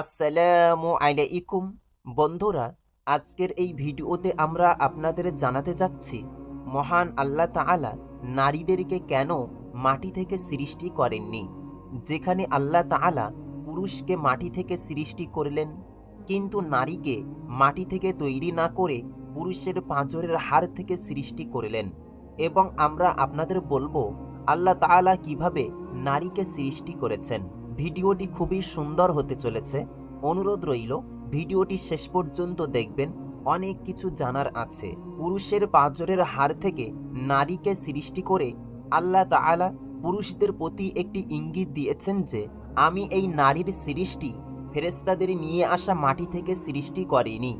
আসসালামু আলাইকুম। বন্ধুরা, আজকের এই ভিডিওতে আমরা আপনাদের জানাতে যাচ্ছি, মহান আল্লাহ তাআলা নারীদেরকে কেন মাটি থেকে সৃষ্টি করেননি? যেখানে আল্লাহ তাআলা পুরুষকে মাটি থেকে সৃষ্টি করলেন, কিন্তু নারীকে মাটি থেকে তৈরি না করে পুরুষের পাঁজরের হাড় থেকে সৃষ্টি করলেন। এবং আমরা আপনাদের বলব, আল্লাহ তাআলা কীভাবে নারীকে সৃষ্টি করেছেন? ভিডিওটি খুবই সুন্দর হতে চলেছে। অনুরোধ রইল, ভিডিওটি শেষ পর্যন্ত দেখবেন। অনেক কিছু জানার আছে। পুরুষের পাঁজরের হার থেকে নারীকে সৃষ্টি করে আল্লাহ তাআলা পুরুষদের প্রতি একটি ইঙ্গিত দিয়েছেন যে, আমি এই নারীর সৃষ্টি ফেরেস্তাদের নিয়ে আসা মাটি থেকে সৃষ্টি করিনি।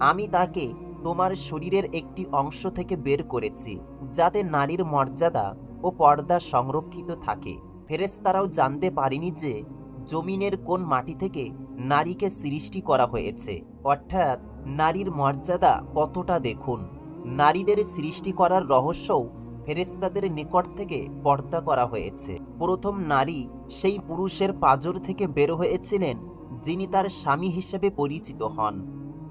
আমি তাকে তোমার শরীরের একটি অংশ থেকে বের করেছি, যাতে নারীর মর্যাদা ও পর্দা সংরক্ষিত থাকে। ফেরেস্তারাও জানতে পারেনি যে জমিনের কোন মাটি থেকে নারীকে সৃষ্টি করা হয়েছে। অর্থাৎ নারীর মর্যাদা কতটা দেখুন? নারীদের সৃষ্টি করার রহস্যও ফেরেস্তাদের নিকট থেকে পর্দা করা হয়েছে। প্রথম নারী সেই পুরুষের পাজর থেকে বের হয়েছিলেন, যিনি তার স্বামী হিসেবে পরিচিত হন।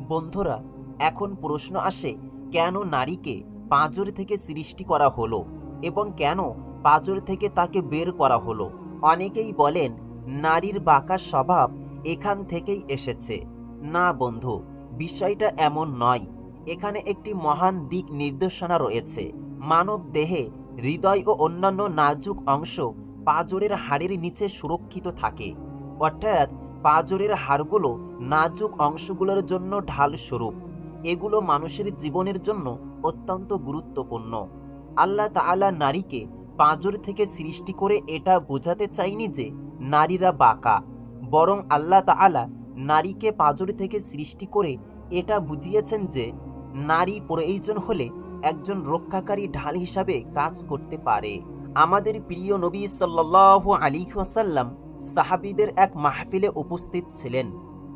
বন্ধুরা, এখন প্রশ্ন আসে, কেন নারীকে পাঁজর থেকে সৃষ্টি করা হলো এবং কেন পাঁজর থেকে তাকে বের করা হলো। অনেকেই বলেন, নারীর বাঁকা স্বভাব এখান থেকেই এসেছে। না বন্ধু, বিষয়টা এমন নয়। এখানে একটি মহান দিক নির্দেশনা রয়েছে। মানব দেহে হৃদয় ও অন্যান্য নাজুক অংশ পাঁজরের হাড়ের নিচে সুরক্ষিত থাকে। অর্থাৎ পাঁজরের হাড়গুলো নাজুক অংশগুলোর জন্য ঢাল স্বরূপ এগুলো মানুষের জীবনের জন্য অত্যন্ত গুরুত্বপূর্ণ। আল্লাহ তাআলা নারীকে পাঁজর থেকে সৃষ্টি করে এটা বোঝাতে চাইনি যে নারীরা বাঁকা, বরং আল্লাহ তাআলা নারীকে পাঁজর থেকে সৃষ্টি করে এটা বুঝিয়েছেন যে নারী প্রয়োজন হলে একজন রক্ষাকারী ঢাল হিসাবে কাজ করতে পারে। আমাদের প্রিয় নবী আলাইহি ওয়াসাল্লাম সাহাবীদের এক মাহফিলে উপস্থিত ছিলেন।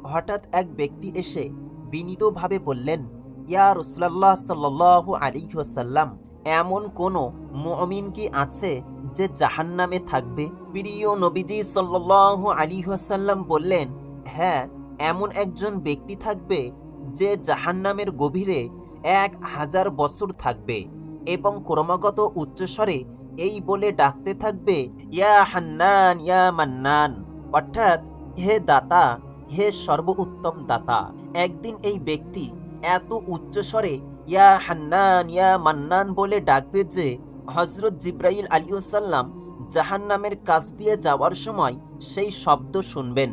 হঠাৎ এক ব্যক্তি এসে বিনীতভাবে বললেন, ইয়া রসুলাল্লাহ সাল্লাল্লাহু আলাইহি ওয়াসাল্লাম এমন কোনো মুমিন কি আছে যে জাহান্নামে থাকবে? প্রিয় নবীজি সাল্লাল্লাহু আলাইহি ওয়াসাল্লাম বললেন হ্যাঁ এমন একজন ব্যক্তি থাকবে যে জাহান্নামের গভীরে এক হাজার বছর থাকবে এবং ক্রমাগত উচ্চস্বরে এই বলে ডাকতে থাকবে, ইয়া হান্নান, ইয়া মান্নান। অর্থাৎ, হে দাতা, হে সর্বোত্তম দাতা। একদিন এই ব্যক্তি এত উচ্চস্বরে ইয়া হান্নান, ইয়া মান্নান বলে ডাকবে যে হজরত জিব্রাইল আলিউসাল্লাম জাহান্নামের কাছ দিয়ে যাওয়ার সময় সেই শব্দ শুনবেন।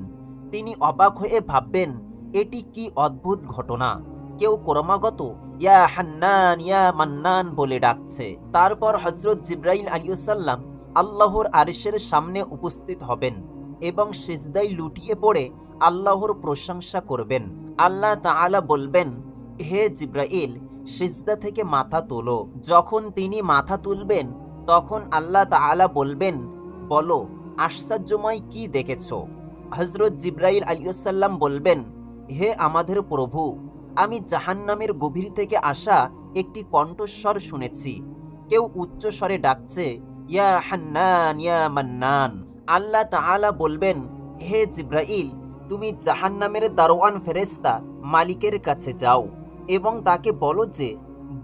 তিনি অবাক হয়ে ভাববেন, এটি কি অদ্ভুত ঘটনা? কেউ ক্রমাগত ইয়া হান্নান, ইয়া মান্নান বলে ডাকছে। তারপর হজরত জিব্রাইল আলিউসাল্লাম আল্লাহর আরিশের সামনে উপস্থিত হবেন এবং সিজদাই লুটিয়ে পড়ে আল্লাহর প্রশংসা করবেন। আল্লাহ তাআলা বলবেন, হে জিব্রাইল সিজদা থেকে মাথা তোলো। যখন তিনি মাথা তুলবেন, তখন আল্লাহ তাআলা বলবেন, বলো, আশ্চর্যময় কি দেখেছ? হজরত জিব্রাইল আলিয়াল্লাম বলবেন, হে আমাদের প্রভু, আমি জাহান্নামের গভীর থেকে আসা একটি কণ্ঠস্বর শুনেছি। কেউ উচ্চ স্বরে ডাকছে, ইয়া হান্নান, ইয়া মান্নান। আল্লাহ তাআলা বলবেন, হে জিব্রাইল, তুমি জাহান্নামের দারোয়ান ফেরেস্তা মালিকের কাছে যাও। এবং তাকে বলো যে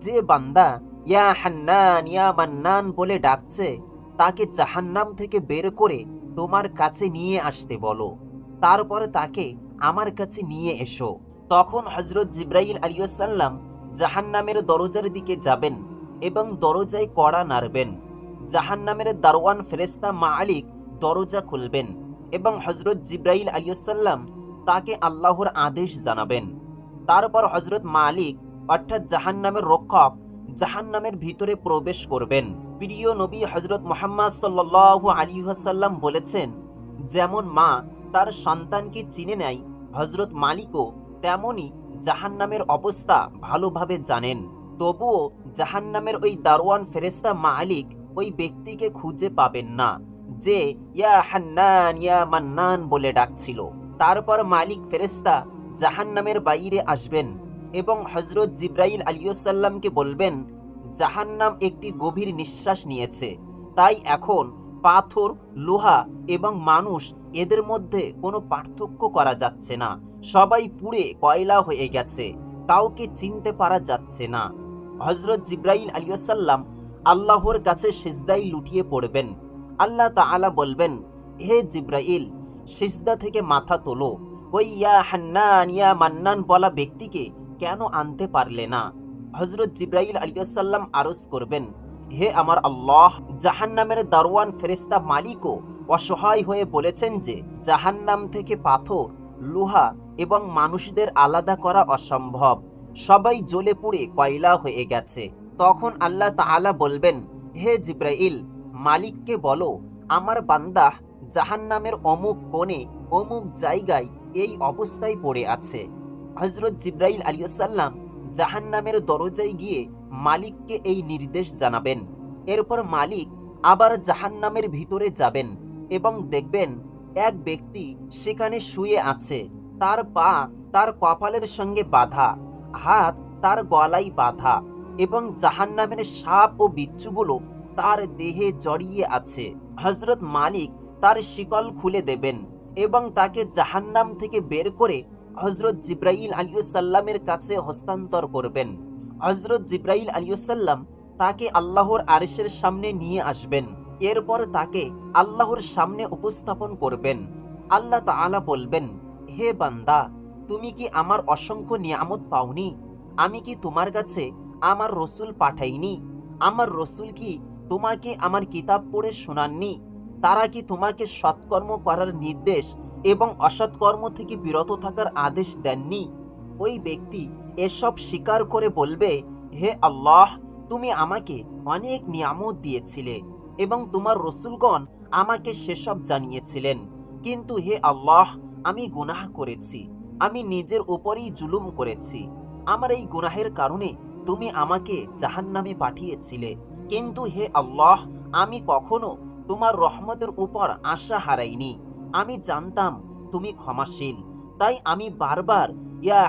যে বান্দা ইয়া হান্নান, ইয়া মান্নান বলে ডাকছে, তাকে জাহান্নাম থেকে বের করে তোমার কাছে নিয়ে আসতে বলো। তারপর তাকে আমার কাছে নিয়ে এসো। তখন হজরত জিব্রাইল আলিয়াল্লাম জাহান্নামের দরজার দিকে যাবেন এবং দরজায় কড়া নাড়বেন। জাহান্নামের দারোয়ান ফেরেস্তা মা আলিক দরজা খুলবেন এবং হজরত জিব্রাইল আলিয়াল্লাম তাকে আল্লাহর আদেশ জানাবেন। তারপর হজরত মালিক, অর্থাৎ জাহান্নামের রক্ষক, জাহান্নামের ভিতরে প্রবেশ করবেন। প্রিয় নবী হজরত মোহাম্মদ সাল্লাল্লাহু আলী হাসাল্লাম বলেছেন, যেমন মা তার সন্তানকে চিনে নেয় হজরত মালিকও তেমনই জাহান্নামের অবস্থা ভালোভাবে জানেন। তবুও জাহান্নামের ওই দারোয়ান ফেরেস্তা মালিক ওই ব্যক্তিকে খুঁজে পাবেন না, যে, ইয়া হান্নান, ইয়া মান্নান বলে ডাকছিল। তারপর মালিক ফেরেস্তা জাহান্নামের বাইরে আসবেন এবং হজরত জিব্রাইল আলিয়াল্লামকে বলবেন, জাহান্নাম একটি গভীর নিঃশ্বাস নিয়েছে। তাই এখন পাথর, লোহা এবং মানুষ এদের মধ্যে কোনো পার্থক্য করা যাচ্ছে না। সবাই পুড়ে কয়লা হয়ে গেছে। কাউকে চিনতে পারা যাচ্ছে না। হজরত জিব্রাইল আলিয়াল্লাম আল্লাহর কাছে সিজদাই লুটিয়ে পড়বেন। আল্লাহ তাআলা বলবেন, হে জিব্রাইল, সিজদা থেকে মাথা তোলো। ওই ইয়া হান্নান, ইয়া মান্নান বলা ব্যক্তিকে কেন আনতে পারলে না? হজরত জিব্রাইল আলিয়াল্লাম আরজ করবেন, হে আমার আল্লাহ, জাহান্নামের দারওয়ান ফেরেস্তা মালিকও অসহায় হয়ে বলেছেন যে, জাহান্নাম থেকে পাথর, লোহা এবং মানুষদের আলাদা করা অসম্ভব। সবাই জ্বলে পুড়ে কয়লা হয়ে গেছে। তখন আল্লাহ তাআলা বলবেন, হে জিব্রাইল, মালিককে বলো, আমার বান্দা জাহান্নামের অমুক কোণে, অমুক জায়গায় এই অবস্থায় পড়ে আছে। হজরত জিব্রাইল আলিয়াল্লাম জাহান্নামের দরজায় গিয়ে মালিককে এই নির্দেশ জানাবেন। এরপর মালিক আবার জাহান্নামের ভিতরে যাবেন এবং দেখবেন এক ব্যক্তি সেখানে শুয়ে আছে। তার পা তার কপালের সঙ্গে বাঁধা, হাত তার গলায় বাধা এবং জাহান্নামের সাপ ও বিচ্ছুগুলো তার দেহে জড়িয়ে আছে। হজরত মালিক তার শিকল খুলে দেবেন। এবং তাকে জাহান্নাম থেকে বের করে হজরত জিব্রাইল আলিউসাল্লামের কাছে হস্তান্তর করবেন। হজরত জিব্রাইল আলিউসাল্লাম তাকে আল্লাহর আরিসের সামনে নিয়ে আসবেন। এরপর তাকে আল্লাহর সামনে উপস্থাপন করবেন। আল্লাহ তাআলা বলবেন, হে বান্দা, তুমি কি আমার অসংখ্য নিয়ামত পাওনি? আমি কি তোমার কাছে আমার রসুল পাঠাইনি? আমার রসুল কি তোমাকে আমার কিতাব পড়ে শোনাননি? তারা কি তোমাকে সৎকর্ম করার নির্দেশ এবং অসৎকর্ম থেকে বিরত থাকার আদেশ দেননি? ওই ব্যক্তি এসব স্বীকার করে বলবে, হে আল্লাহ, তুমি আমাকে অনেক নিয়ামত দিয়েছিলে এবং তোমার রসুলগণ আমাকে সেসব জানিয়েছিলেন। কিন্তু হে আল্লাহ, আমি গুনাহ করেছি। আমি নিজের ওপরেই জুলুম করেছি। আমার এই গুনাহের কারণে তুমি আমাকে জাহান্নামে পাঠিয়েছিলে। কিন্তু হে আল্লাহ, আমি কখনো তোমার রহমতের উপর আশা হারাইনি। আমি জানতাম তুমি ক্ষমাশীল। তাই আমি বারবার ইয়া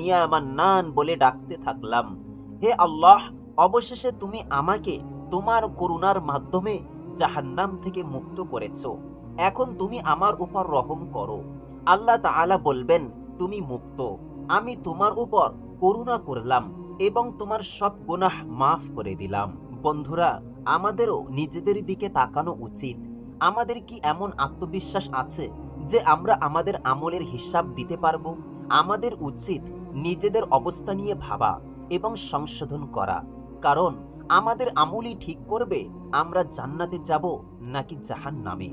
ইয়া মান্নান বলে ডাকতে থাকলাম। হে আল্লাহ, অবশেষে তুমি আমাকে তোমার করুণার মাধ্যমে জাহান্নাম থেকে মুক্ত করেছ। এখন তুমি আমার উপর রহম করো। আল্লাহ তাআলা বলবেন, তুমি মুক্ত। আমি তোমার উপর করুণা করলাম এবং তোমার সব গুনাহ মাফ করে দিলাম। বন্ধুরা আমাদেরও নিজেদের দিকে তাকানো উচিত। আমাদের কি এমন আত্মবিশ্বাস আছে যে আমরা আমাদের আমলের হিসাব দিতে পারব? আমাদের উচিত নিজেদের অবস্থা নিয়ে ভাবা এবং সংশোধন করা। কারণ আমাদের আমলই ঠিক করবে, আমরা জান্নাতে যাব নাকি জাহান নামে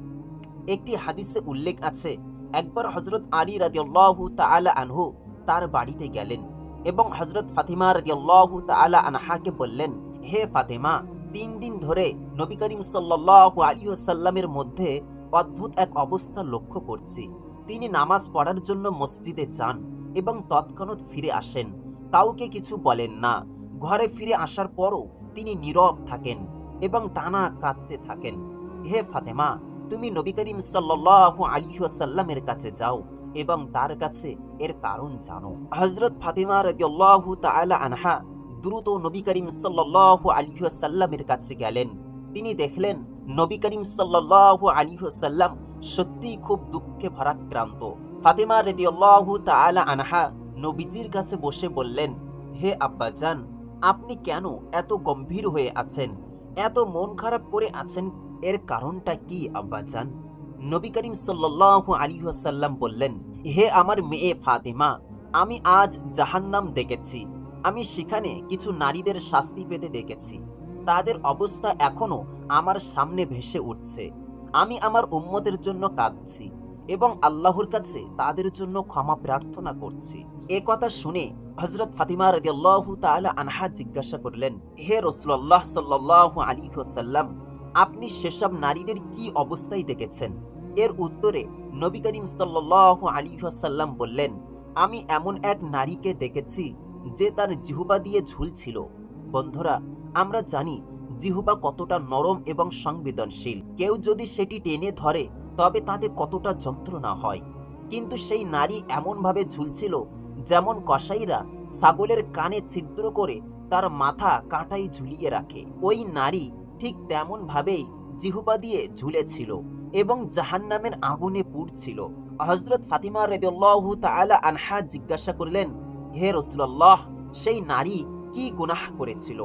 একটি হাদিসে উল্লেখ আছে, একবার হজরত আলী রাদিয়াল্লাহু তাআলা আনহু তার বাড়িতে গেলেন এবং হজরত ফাতিমা রাদিয়াল্লাহু তাআলা আনহাকে বললেন, হে ফাতেমা তিন দিন ধরে নবী করিম ওয়াসাল্লামের মধ্যে অদ্ভুত এক অবস্থা লক্ষ্য করছি। তিনি নামাজ পড়ার জন্য মসজিদে যান এবং তৎক্ষণাৎ ফিরে আসেন। কাউকে কিছু বলেন না। ঘরে ফিরে আসার পরও তিনি নীরব থাকেন এবং টানা কাঁদতে থাকেন। হে ফাতেমা, তুমি নবী করিম সাল্লাল্লাহু আলাইহি ওয়াসাল্লামের কাছে যাও এবং তার কাছে এর কারণ জানো। হযরত ফাতিমা রাদিয়াল্লাহু তাআলা আনহা দ্রুত নবী করিম ওয়াসাল্লামের কাছে গেলেন। তিনি দেখলেন, নবী করিম সাল্লাল্লাহু আলাইহি ওয়াসাল্লাম সত্যিই খুব দুঃখে ভারাক্রান্ত। ফাতিমা রাদিয়াল্লাহু তাআলা আনহা নবীজির কাছে বসে বললেন, হে আব্বাজান, আপনি কেন এত গম্ভীর হয়ে আছেন? এত মন খারাপ করে আছেন, এর কারণটা কি আব্বাজান? নবী করিম সাল্লাল্লাহু আলাইহি ওয়াসাল্লাম বললেন, হে আমার মেয়ে ফাতেমা, আমি আজ জাহান্নাম দেখেছি। আমি সেখানে কিছু নারীদের শাস্তি পেতে দেখেছি। তাদের অবস্থা এখনও আমার সামনে ভেসে উঠছে। আমি আমার উম্মতের জন্য কাঁদছি এবং আল্লাহর কাছে তাদের জন্য ক্ষমা প্রার্থনা করছি। এ কথা শুনে হজরত ফাতিমা রাদিয়াল্লাহু তাআলা আনহা জিজ্ঞাসা করলেন, হে রাসূলুল্লাহ সাল্লাল্লাহু আলাইহি ওয়াসাল্লাম, আপনি সেসব নারীদের কি অবস্থায় দেখেছেন? এর উত্তরে নবী করিম সাল্লাল্লাহু আলাইহি ওয়াসাল্লাম বললেন, আমি এমন এক নারীকে দেখেছি যে তার জিহুবা দিয়ে ঝুলছিল। বন্ধুরা, আমরা জানি জিহুবা কতটা নরম এবং সংবেদনশীল। কেউ যদি সেটি টেনে ধরে, তবে তাতে কতটা যন্ত্রণা হয়। কিন্তু সেই নারী এমনভাবে ঝুলছিল যেমন কসাইরা ছাগলের কানে ছিদ্র করে তার মাথা কাঁটাই ঝুলিয়ে রাখে। ওই নারী ঠিক তেমনভাবেই জিহুবা দিয়ে ঝুলেছিল এবং জাহান্নামের আগুনে পুড়ছিল। হজরত ফাতিমা তাআলা আনহা জিজ্ঞাসা করলেন হে রসুল্লাহ সেই নারী কি গুনাহ করেছিল?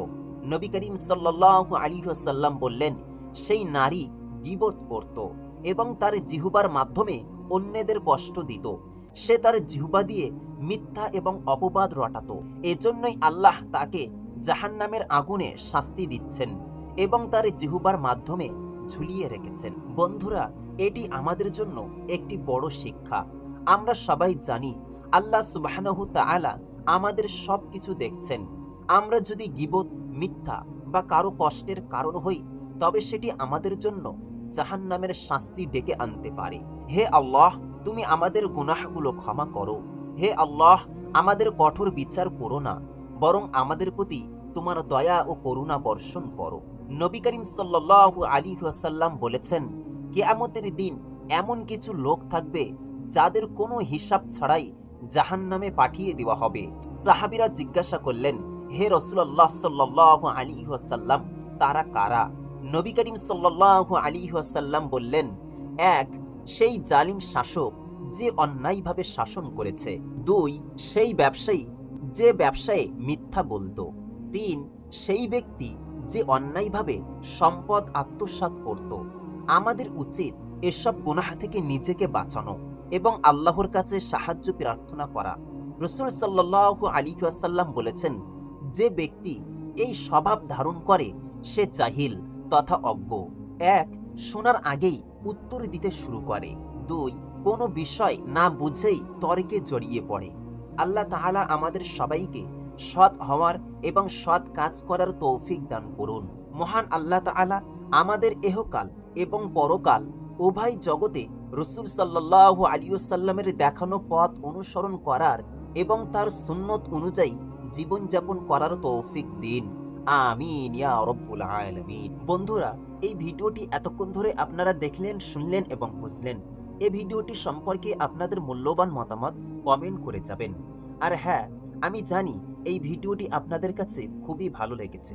নবী করিম সাল্লাল্লাহু আলাইহি ওয়াসাল্লাম বললেন, সেই নারী গীবত করত এবং তার জিহুবার মাধ্যমে অন্যদের কষ্ট দিত। সে তার জিহুবা দিয়ে মিথ্যা এবং অপবাদ রটাতো। এজন্যই আল্লাহ তাকে জাহান্নামের আগুনে শাস্তি দিচ্ছেন এবং তার জিহুবার মাধ্যমে ঝুলিয়ে রেখেছেন। বন্ধুরা, এটি আমাদের জন্য একটি বড় শিক্ষা। আমরা সবাই জানি আল্লাহ সুবাহানহু তাআলা আমাদের সব কিছু দেখছেন। আমরা যদি গিবত, মিথ্যা বা কারও কষ্টের কারণ হই, তবে সেটি আমাদের জন্য জাহান্নামের শাস্তি ডেকে আনতে পারে। হে আল্লাহ, তুমি আমাদের গুনাহগুলো ক্ষমা করো। হে আল্লাহ, আমাদের কঠোর বিচার করো না, বরং আমাদের প্রতি তোমার দয়া ও করুণা বর্ষণ করো। নবী করিম সাল্লাল্লাহু আলী ওয়াসাল্লাম বলেছেন, কেয়ামতের দিন এমন কিছু লোক থাকবে যাদের কোনো হিসাব ছাড়াই জাহান্নামে পাঠিয়ে দেওয়া হবে। সাহাবিরা জিজ্ঞাসা করলেন, হে রসুল্লাহ সাল্লাল্লাহু আলী ওয়াসাল্লাম, তারা কারা? নবী করিম সাল্লাল্লাহু আলী ওয়াসাল্লাম বললেন, এক, সেই জালিম শাসক যে অন্যায়ভাবে শাসন করেছে। দুই, সেই ব্যবসায়ী যে ব্যবসায়ে মিথ্যা বলতো। তিন, সেই ব্যক্তি যে অন্যায়ভাবে সম্পদ আত্মসাৎ করত। আমাদের উচিত এসব গুনাহা থেকে নিজেকে বাঁচানো। এবং আল্লাহর কাছে সাহায্য, প্রার্থনা করা। রসুল সাল্লাহ আলী আসাল্লাম বলেছেন, যে ব্যক্তি এই স্বভাব ধারণ করে, সে জাহিল তথা অজ্ঞ। এক, শোনার আগেই উত্তর দিতে শুরু করে। দুই, কোনো বিষয় না বুঝেই তর্কে জড়িয়ে পড়ে। আল্লাহ তাহালা আমাদের সবাইকে সৎ হওয়ার এবং সৎ কাজ করার তৌফিক দান করুন। মহান আল্লাহ তাআলা আমাদের এহকাল এবং পরকাল উভয় জগতে রসুল সাল্লাহ আলিয়াল্লামের দেখানো পথ অনুসরণ করার এবং তার সুন্নত অনুযায়ী জীবনযাপন করার তৌফিক দিন। আমিন বন্ধুরা, এই ভিডিওটি এতক্ষণ ধরে আপনারা দেখলেন, শুনলেন এবং বুঝলেন। এই ভিডিওটি সম্পর্কে আপনাদের মূল্যবান মতামত কমেন্ট করে যাবেন। আর হ্যাঁ আমি জানি এই ভিডিওটি আপনাদের কাছে খুবই ভালো লেগেছে।